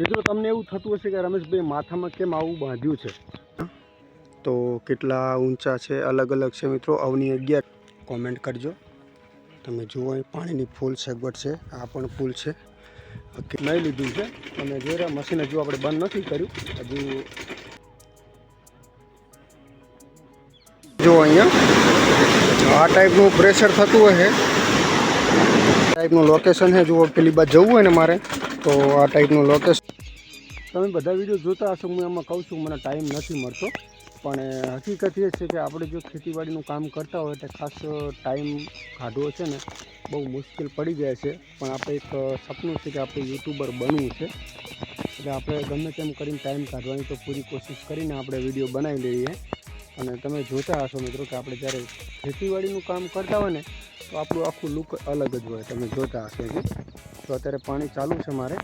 મિત્રો તમને એવું થતું હશે કે રમેશભાઈ માથામાં કેમ આવું બાંધ્યું છે? તો કેટલા ઊંચા છે અલગ અલગ છે મિત્રો? અવની અગિયાર. કોમેન્ટ કરજો. તમે જુઓ પાણીની ફૂલ સગવડ છે. આ પણ ફૂલ છે. નહીં લીધું છે. અને જે રહ્યા મશીન હજુ આપણે બંધ નથી કર્યું હજુ જો અહીંયા આ ટાઈપનું પ્રેશર થતું હોય છે ટાઈપનું લોકેશન છે. જો પેલી બાદ જવું હોય ને મારે. તો આ ટાઈપનું લોકેશન તમે બધા વીડિયો જોતા હશો, હું એમાં કહું છું, મને ટાઈમ નથી મળતો. પણ હકીકત એ છે કે આપણે જો ખેતીવાડીનું કામ કરતા હોય તો ખાસ ટાઈમ કાઢવો છે ને, બહુ મુશ્કેલ પડી જાય છે. પણ આપણે એક સપનું છે કે આપણે યુટ્યુબર બનવું છે. એટલે આપણે ગમે તેમ કરીને ટાઈમ કાઢવાની તો પૂરી કોશિશ કરીને આપણે વીડિયો બનાવી લઈએ. અને તમે જોતા હશો મિત્રો કે આપણે જ્યારે ખેતીવાડીનું કામ કરતા હોય ને, તો આપણું આખું લુક અલગ જ હોય. તમે જોતા હશો કે તો અત્યારે પાણી ચાલુ છે મારે.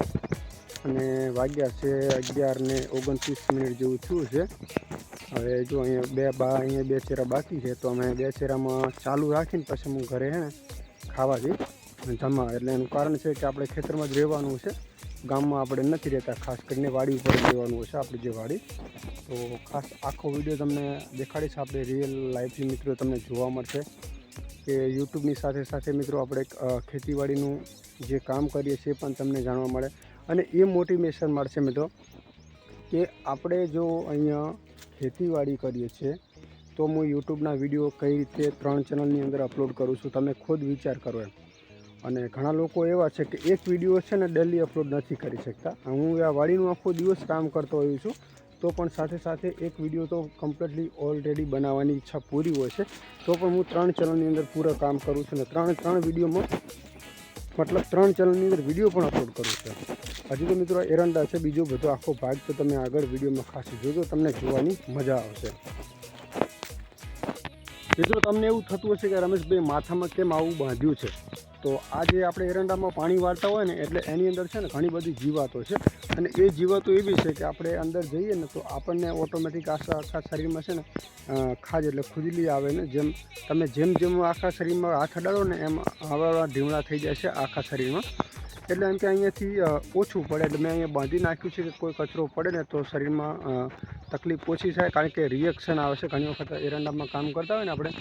અને વાગ્યા છે અગિયાર ને ઓગણત્રીસ મિનિટ જેવું થયું છે. હવે જો અહીંયા બે બા, અહીંયા બે ચેરા બાકી છે, તો અમે બે ચેરામાં ચાલુ રાખીને પછી હું ઘરે હે ને ખાવા જઈ અને જમવા. એટલે એનું કારણ છે કે આપણે ખેતરમાં જ રહેવાનું છે. ગામમાં આપણે નથી રહેતા, ખાસ કરીને વાડી ઉપર રહેવાનું છે આપણી જે વાડી. તો ખાસ આખો વીડિયો તમને દેખાડીશ, આપણે રિયલ લાઈફથી મિત્રો તમને જોવા મળશે કે યુટ્યુબની સાથે સાથે મિત્રો આપણે ખેતીવાડીનું જે કામ કરીએ છીએ પણ તમને જાણવા મળે. અને એ મોટિવેશન મળશે મિત્રો કે આપણે જો અહીંયા ખેતીવાડી કરીએ છીએ, તો હું યુટ્યુબના વીડિયો કઈ રીતે ત્રણ ચેનલની અંદર અપલોડ કરું છું તમે ખુદ વિચાર કરો એમ. અને ઘણા લોકો એવા છે કે એક વીડિયો છે ને ડેલી અપલોડ નથી કરી શકતા. હું આ વાડીનું આખો દિવસ કામ કરતો હોઉં છું, તો પણ સાથે સાથે એક વીડિયો તો કમ્પ્લીટલી ઓલરેડી બનાવવાની ઈચ્છા પૂરી હોય છે. તો પણ હું ત્રણ ચેનલની અંદર પૂરા કામ કરું છું ને ત્રણ ત્રણ વિડીયોમાં, મતલબ ત્રણ ચેનલની અંદર વીડિયો પણ અપલોડ કરું છું. હજી તો મિત્રો એરંડા છે, બીજો બધો આખો ભાગ તો તમે આગળ વિડીયોમાં ખાસ જોજો, તમને જોવાની મજા આવશે. મિત્રો, તમને એવું થતું હશે કે રમેશભાઈ માથામાં કેમ આવું બાંધ્યું છે? તો આ જે આપણે એરંડામાં પાણી વાળતા હોય ને, એટલે એની અંદર છે ને ઘણી બધી જીવાતો છે. અને એ જીવાતો એવી છે કે આપણે અંદર જઈએ ને, તો આપણને ઓટોમેટિક આખા આખા શરીરમાં છે ને ખાજ એટલે ખુજલી આવે ને, જેમ તમે જેમ જેમ આખા શરીરમાં હાથ અડાડો ને, એમ આવા ઢીમડા થઈ જાય છે આખા શરીરમાં. એટલે એમ કે અહીંયાથી ઓછું પડે. એટલે મેં અહીંયા બાંધી નાખ્યું છે કે કોઈ કચરો પડે ને તો શરીરમાં તકલીફ ઓછી થાય. કારણ કે રિએક્શન આવે છે. ઘણી વખત એરંડામાં કામ કરતા હોય ને આપણે,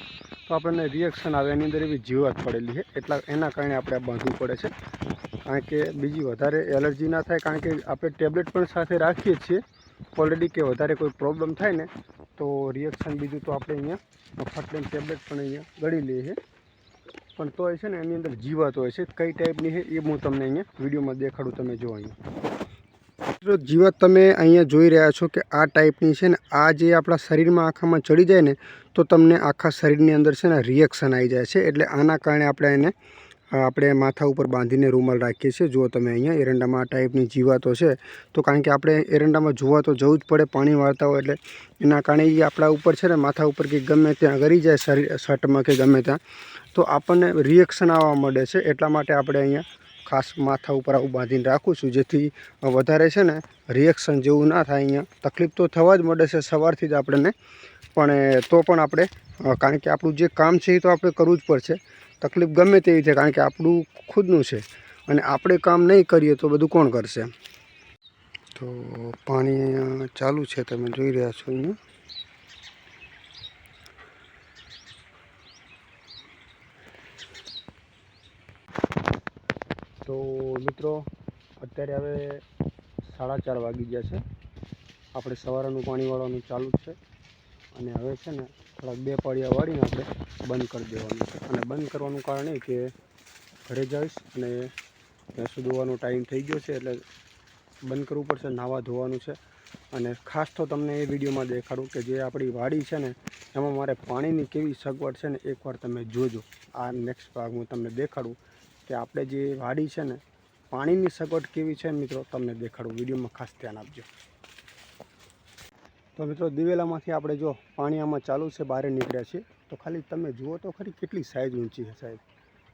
તો આપણને રિએક્શન આવે. એની અંદર એવી જીવાત પડેલી છે. એટલા, એના કારણે આપણે બાંધવું પડે છે. કારણ કે બીજી વધારે એલર્જી ના થાય. કારણ કે આપણે ટેબ્લેટ પણ સાથે રાખીએ છીએ. ઓલરેડી કે વધારે કોઈ પ્રોબ્લેમ થાય ને, તો રિએક્શન બીજું તો આપણે અહીંયા ફટલેન ટેબ્લેટ પણ અહીંયા ગળી લઈએ છીએ પણ તોય છે ને એની અંદર જીવાત હોય છે. કઈ ટાઈપની છે એ હું તમને અહીંયા વિડીયોમાં દેખાડું, તમે જો અહીંયા. જીવાત તમે અહીંયા જોઈ રહ્યા છો કે આ ટાઈપની છે ને, આ જે આપણા શરીરમાં આખામાં ચડી જાય ને, તો તમને આખા શરીરની અંદર છે ને રિએક્શન આવી જાય છે. એટલે આના કારણે આપણે એને આપણે માથા ઉપર બાંધીને રૂમાલ રાખીએ છીએ. જો તમે અહીંયા, એરંડામાં આ ટાઈપની જીવાતો છે. તો કારણ કે આપણે એરંડામાં જોવા તો જવું જ પડે, પાણી વાળતા હોય એટલે એના કારણે એ આપણા ઉપર છે ને, માથા ઉપર કે ગમે ત્યાં ગરી જાય, શરીર, શર્ટમાં કે ગમે ત્યાં તો આપણને રિએક્શન આવવા મળે છે. એટલા માટે આપણે અહીંયા ખાસ માથા ઉપર આવું બાંધીને રાખું છું, જેથી વધારે છે ને રિએક્શન જેવું ના થાય અહીંયા. તકલીફ તો થવા જ મળે છે સવારથી જ આપણને. પણ તો પણ આપણે કારણ કે આપણું જે કામ છે એ તો આપણે કરવું જ પડશે. તકલીફ ગમે તેવી છે કારણ કે આપણું ખુદનું છે. અને આપણે કામ નહીં કરીએ તો બધું કોણ કરશે? તો પાણી ચાલુ છે તમે જોઈ રહ્યા છો અહીંયા. તો મિત્રો, અત્યારે હવે સાડા ચાર વાગી ગયા છે. આપણે સવારનું પાણી વાળવાનું ચાલુ જ છે. અને હવે છે ને, થોડાક બે પાળિયા વાળીને આપણે બંધ કરી દેવાનું છે. અને બંધ કરવાનું કારણ એ કે ઘરે જઈશ અને ભેંસું ધોવાનો ટાઈમ થઈ ગયો છે, એટલે બંધ કરવું પડશે નાહવા ધોવાનું છે. અને ખાસ તો તમને એ વિડીયોમાં દેખાડું કે જે આપણી વાડી છે ને, એમાં મારે પાણીની કેવી સગવડ છે ને, એકવાર તમે જોજો. આ નેક્સ્ટ ભાગ હું તમને દેખાડું. કે આપણે જે વાડી છે ને, પાણીની સગવડ કેવી છે મિત્રો, તમને દેખાડું. વિડીયોમાં ખાસ ધ્યાન આપજો. તો મિત્રો, દિવેલામાંથી આપણે જો પાણી આમાં ચાલુ છે, બહાર નીકળ્યા છે તો ખાલી તમે જુઓ તો ખરી કેટલી સાઈઝ ઊંચી છે સાહેબ.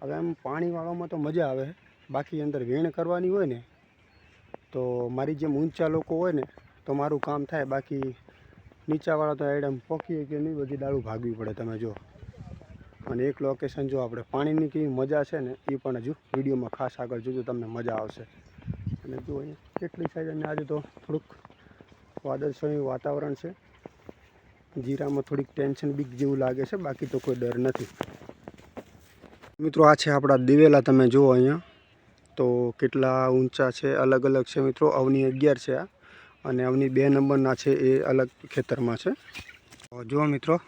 હવે એમ પાણી વાળવામાં તો મજા આવે, બાકી અંદર વેણ કરવાની હોય ને, તો મારી જેમ ઊંચા લોકો હોય ને, તો મારું કામ થાય બાકી નીચાવાળા તો એડમ પોખીએ કે નહીં, બધી દાળું ભાગવી પડે, તમે જો અને એક લોકેશન જો આપણે પાણીની કેવી મજા છે ને એ પણ હજુ વિડીયોમાં ખાસ આગળ જોજો, તમને મજા આવશે. અને જો અહીંયા કેટલી સાઈઝ અને આજે તો થોડુંક વાદળછાયું વાતાવરણ છે. જીરામાં થોડીક ટેન્શન બીક જેવું લાગે છે, બાકી તો કોઈ ડર નથી. મિત્રો, આ છે આપણા દિવેલા, તમે જુઓ અહીંયા. તો કેટલા ઊંચા છે અલગ અલગ છે મિત્રો, અવની અગિયાર છે આ. અને અવની બે નંબરના છે એ અલગ ખેતરમાં છે. જુઓ મિત્રો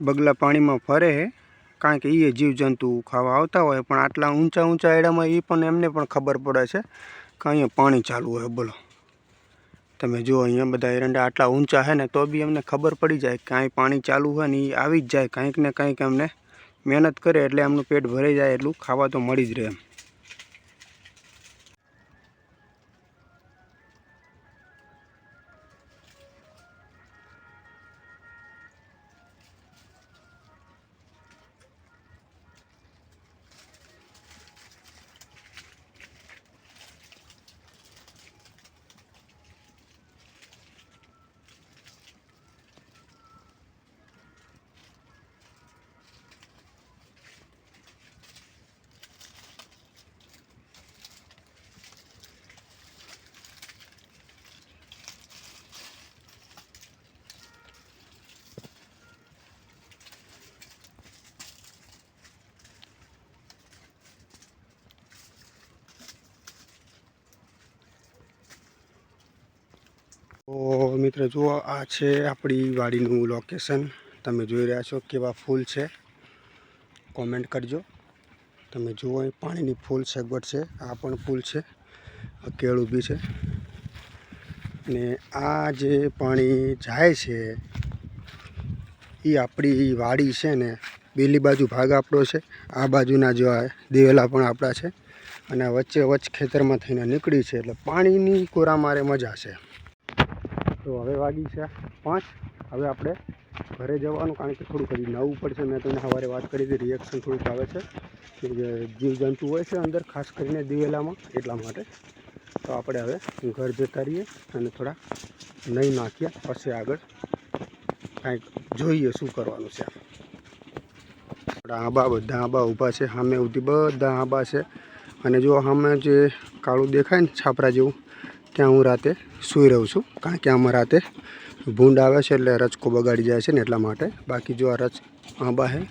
બગલા પાણીમાં ફરે છે કારણ કે એ જીવજંતુ ખાવા આવતા હોય, પણ આટલા ઊંચા ઊંચા એડામાં એ પણ એમને પણ ખબર પડે છે કે અહીંયા પાણી ચાલુ હોય. બોલો. તમે જુઓ, અહીંયા બધા એરંડા આટલા ઊંચા છે ને, તો બી એમને ખબર પડી જાય કે અહીં પાણી ચાલુ હોય ને એ આવી જ જાય. કંઈક ને કંઈક એમને મહેનત કરે એટલે એમનું પેટ ભરાઈ જાય, એટલું ખાવા તો મળી જ રહે એમ. તો મિત્રો, જુઓ આ છે આપણી વાડીનું લોકેશન તમે જોઈ રહ્યા છો કેવા ફૂલ છે. કોમેન્ટ કરજો. તમે જુઓ પાણીની ફૂલ સગવડ છે. આ પણ ફૂલ છે. કેળ બી છે. ને આ જે પાણી જાય છે એ આપણી વાડી છે ને પેલી બાજુ ભાગ આપણો છે. આ બાજુના જો આ દિવેલા પણ આપણા છે. અને વચ્ચે વચ્ચ ખેતરમાં થઈને નીકળી છે. એટલે પાણીની કોરા મારે મજા છે. તો હવે વાગી છે પાંચ. હવે આપણે ઘરે જવાનું કારણ કે થોડુંક હજી નવું પડશે. મેં તમને સવારે વાત કરી હતી રિએક્શન થોડુંક આવે છે કે જે જીવજંતુ હોય છે અંદર, ખાસ કરીને દિવેલામાં, એટલા માટે. તો આપણે હવે ઘર જતા રહીએ અને થોડા નહીં નાખ્યા, પછી આગળ કાંઈક જોઈએ શું કરવાનું છે. આંબા, બધા આંબા ઊભા છે. સામે ઉધી બધા આંબા છે. અને જો સામે જે કાળું દેખાય ને છાપરા જેવું ત્યાં હું રાતે સૂઈ રહું છું. કારણ કે આમાં રાતે ભૂંડ આવે છે એટલે રચકો બગાડી જાય છે ને એટલા માટે. બાકી જો આ રચ આંબા છે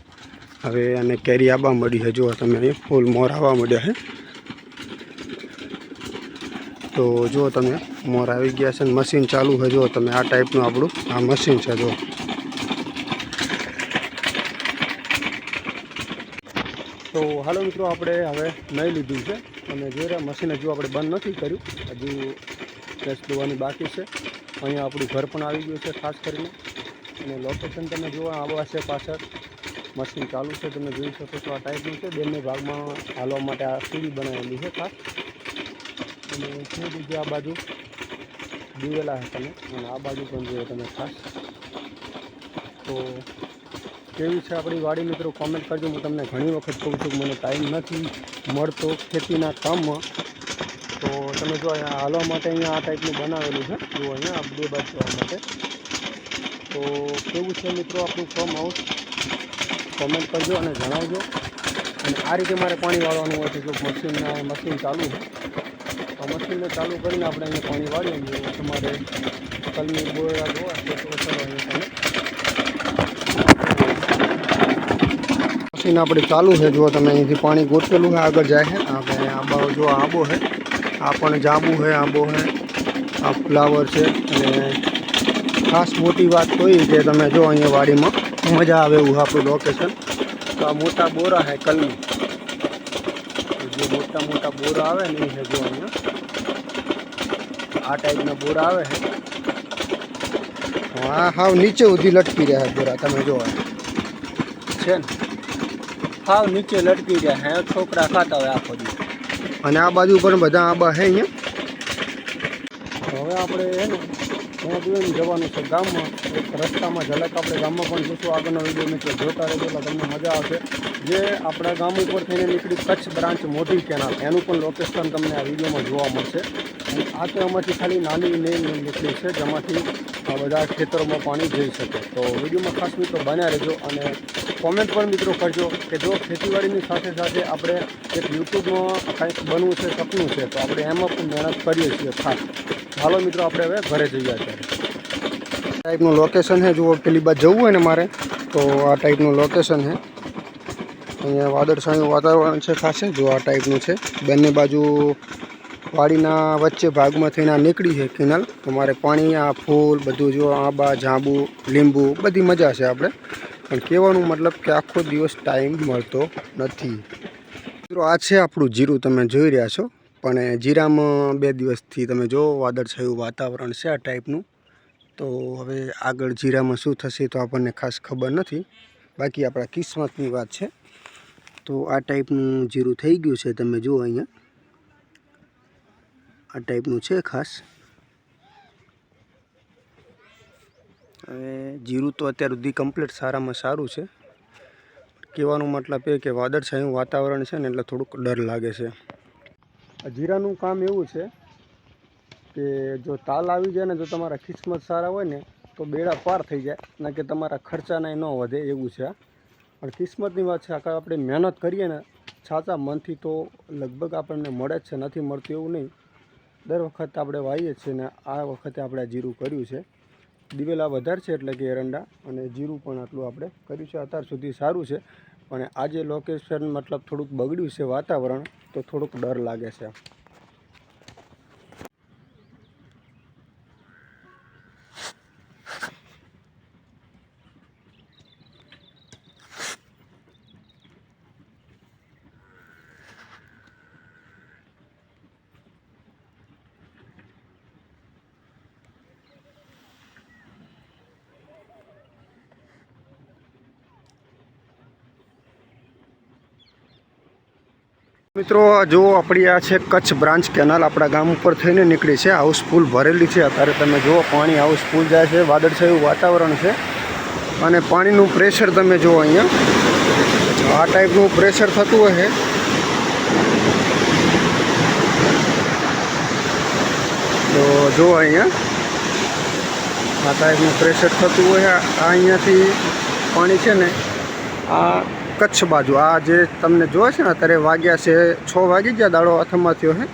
હવે અને કેરી આંબા મળી છે જો તમે ફૂલ મોર આવવા મળ્યા છે તો જો તમે, મોર આવી ગયા છે ને મશીન ચાલુ છે જો તમે, આ ટાઈપનું આપણું, આ મશીન છે. જો તો હાલો મિત્રો, આપણે હવે નહીં લીધું છે. અને જોઈ રહ્યા મશીન હજુ આપણે બંધ નથી કર્યું. હજુ ફ્રેશ દોવાની બાકી છે. અહીંયા આપણું ઘર પણ આવી ગયું છે ખાસ કરીને. અને લોકેશન તમે જુઓ આવા છે પાછળ. મશીન ચાલુ છે, તમે જોઈ શકો છો આ ટાઈપનું છે. બંને ભાગમાં હાલવા માટે આ સીડી બનાવેલી છે ખાસ. અને શું કીધું આ બાજુ દીવેલા છે તમે અને આ બાજુ પણ જોઈએ તમે ખાસ. તો કેવી છે આપણી વાડી મિત્રો? કોમેન્ટ કરજો. હું તમને ઘણી વખત કહું છું કે મને ટાઈમ નથી મળતો ખેતીના કામમાં. તો તમે જો અહીંયા હાલવા માટે અહીંયા આ ટાઈપનું બનાવેલું છે. જો અહીંયા બે બાજુ જવા માટે. તો કેવું છે મિત્રો આપણું ફોર્મ હાઉસ કોમેન્ટ કરજો અને જણાવજો. અને આ રીતે મારે પાણી વાળવાનું હોય છે. જો મશીનના મશીન ચાલુ છે. આ મશીનને ચાલુ કરીને આપણે અહીંયા પાણી વાળીએ છીએ. તમારે કલની બોરા જોવા તો અહીંયા તમે. મશીન આપણે ચાલુ છે. જો તમે અહીંથી પાણી ગોતેલું છે. આગળ જાય છે. આપણે આંબા જો આંબો છે. આ પણ જાંબુ છે આંબો છે આ ફ્લાવર છે અને ખાસ મોટી વાત તો એ કે તમે જો અહીંયા વાડીમાં, મજા આવે એવું આપણું લોકેશન તો આ મોટા બોરા છે કલમી. જે મોટા મોટા બોરા આવે ને એ જો અહીંયા. આ ટાઈપના બોરા આવે છે હા, હાવ નીચે સુધી લટકી રહ્યા બોરા, તમે જોવા છે ને? હાવ નીચે લટકી રહ્યા હે, છોકરા ખાતા હોય આખો દિવસ. અને આ બાજુ પણ બધા આંબા છે અહીંયા. હવે આપણે છે ને, ત્યાં જવાનું છે ગામમાં. એક રસ્તામાં ઝલક આપણે ગામમાં પણ જોશું. આગળનો વીડિયો મિત્રો જોતા રહેજો, એટલે તમને મજા આવશે. જે આપણા ગામ ઉપર થઈને નીકળી કચ્છ બ્રાન્ચ મોટી કેનાલ, એનું પણ લોકેશન તમને આ વિડીયોમાં જોવા મળશે. અને આ તો એમાંથી ખાલી નાની નેલ નીકળી છે, જેમાંથી બધા ખેતરોમાં પાણી જઈ શકે. તો વિડીયોમાં ખાસ મિત્રો બન્યા રહેજો અને કોમેન્ટ પણ મિત્રો કરજો કે જો ખેતીવાડીની સાથે સાથે આપણે એક યુટ્યુબમાં કંઈક બનવું છે, સપનું છે, તો આપણે એમાં પણ મહેનત કરીએ છીએ ખાસ. હાલો મિત્રો, આપણે હવે ઘરે જઈએ છીએ ટાઈપનું લોકેશન છે, જુઓ, પેલી બાદ જવું હોય ને મારે, તો આ ટાઈપનું લોકેશન છે. અહીંયા વાદળછાયું વાતાવરણ છે ખાસે, જો આ ટાઈપનું છે. બંને બાજુ વાડીના વચ્ચે ભાગમાં થઈને આ નીકળી છે કેનાલ. તો મારે પાણી, આ ફૂલ, બધું જો આંબા, જાંબુ, લીંબુ, બધી મજા છે આપણે. પણ કહેવાનું મતલબ કે આખો દિવસ ટાઈમ મળતો નથી. મિત્રો, આ છે આપણું જીરું તમે જોઈ રહ્યા છો, પણ જીરામાં બે દિવસથી તમે જો વાદળછાયું વાતાવરણ છે આ ટાઈપનું તો હવે આગળ જીરામાં શું થશે તો આપણને ખાસ ખબર નથી. બાકી આપણા કિસ્મતની વાત છે. તો આ ટાઈપનું જીરું થઈ ગયું છે, તમે જુઓ અહીંયા. આ ટાઈપનું છે ખાસ હવે જીરું તો અત્યાર સુધી કમ્પ્લીટ સારામાં સારું છે. કહેવાનો મતલબ એ કે વાદળછાયું વાતાવરણ છે ને એટલે થોડુંક ડર લાગે છે. જીરાનું કામ એવું છે કે જો તાલ આવી જાય ને જો તમારા કિસ્મત સારા હોય ને તો બેડા પાર થઈ જાય, ના કે તમારા ખર્ચાના ન વધે એવું છે પણ કિસ્મતની વાત છે આખા આપણે મહેનત કરીએ ને સાચા મનથી તો લગભગ આપણને મળે જ છે, નથી મળતું એવું નહીં. દર વખત આપણે વાવીએ છીએ ને આ વખતે આપણે આ જીરું કર્યું છે. દિવેલા વધારે છે એટલે કે એરંડા અને જીરું પણ આટલું આપણે કર્યું છે. અત્યાર સુધી સારું છે. પણ આજે લોકેશન મતલબ થોડુંક બગડ્યું છે વાતાવરણ, તો થોડુંક ડર લાગે છે. મિત્રો જો આપણી આ છે કચ્છ બ્રાન્ચ કેનાલ. આપણા ગામ ઉપર થઈને નીકળી છે. હાઉસફુલ ભરેલી છે. અત્યારે તમે જુઓ, પાણી હાઉસફુલ જાય છે. વાદળછાયું વાતાવરણ છે. અને પાણીનું પ્રેશર તમે જુઓ અહીંયા. આ ટાઈપનું પ્રેશર થતું છે તો જુઓ અહીંયા. આ ટાઈપનું પ્રેશર થતું હોય. આ અહીંયાથી પાણી છે ને, આ કચ્છ બાજુ. આ જે તમને જોવે છે ને, અત્યારે વાગ્યા છે છ વાગી ગયા, દાડો હાથમાં થયો છે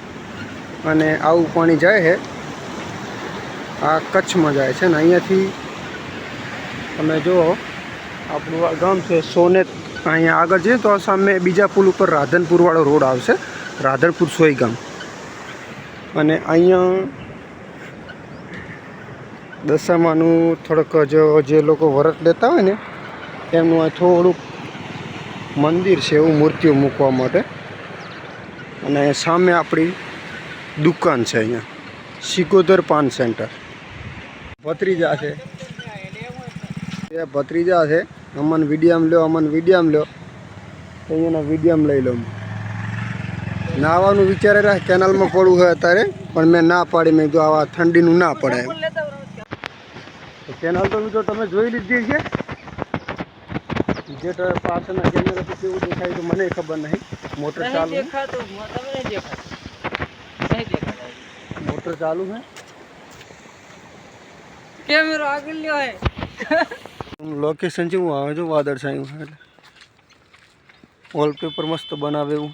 અને આવું પાણી જાય છે આ કચ્છમાં જાય છે ને, અહીંયાથી તમે જુઓ, આપણું આ ગામ છે સોનેત. અહીંયા આગળ જઈએ તો સામે બીજા પુલ ઉપર રાધનપુરવાળો રોડ આવશે, રાધનપુર સોઈ ગામ. અને અહીંયા દશામાનું થોડુંક જો જે લોકો વરત લેતા હોય ને, એમનું થોડુંક મંદિર છે એવું મૂર્તિઓ મૂકવા માટે. અને સામે આપણી દુકાન છે અહીંયા. સિકોતર પાન સેન્ટર. ભત્રીજા છે. એ ભત્રીજા છે. અમન વિડીયામ લ્યો, અમન વિડીયામ લ્યો. તો અહીંયાના વિડીયામ લઈ લઉં. નાવાનું વિચારે રહ્યા કેનાલમાં પડવું હોય અત્યારે, પણ મેં ના પાડી. મેં કીધું આવા ઠંડીનું ના પડે કેનાલ તો મિત્રો તમે જોઈ લીધી છે જે પાછળના કેમેરાથી કેવું દેખાય તો મને ખબર નહીં. મોટર ચાલુ દેખાતું. દેખાતું. મોટર ચાલુ છે કેમેરો આગળ લ્યો હે. લોકેશન જેવું આવે છે વાદળ છાયું એટલે. વોલપેપર મસ્ત બનાવે એવું.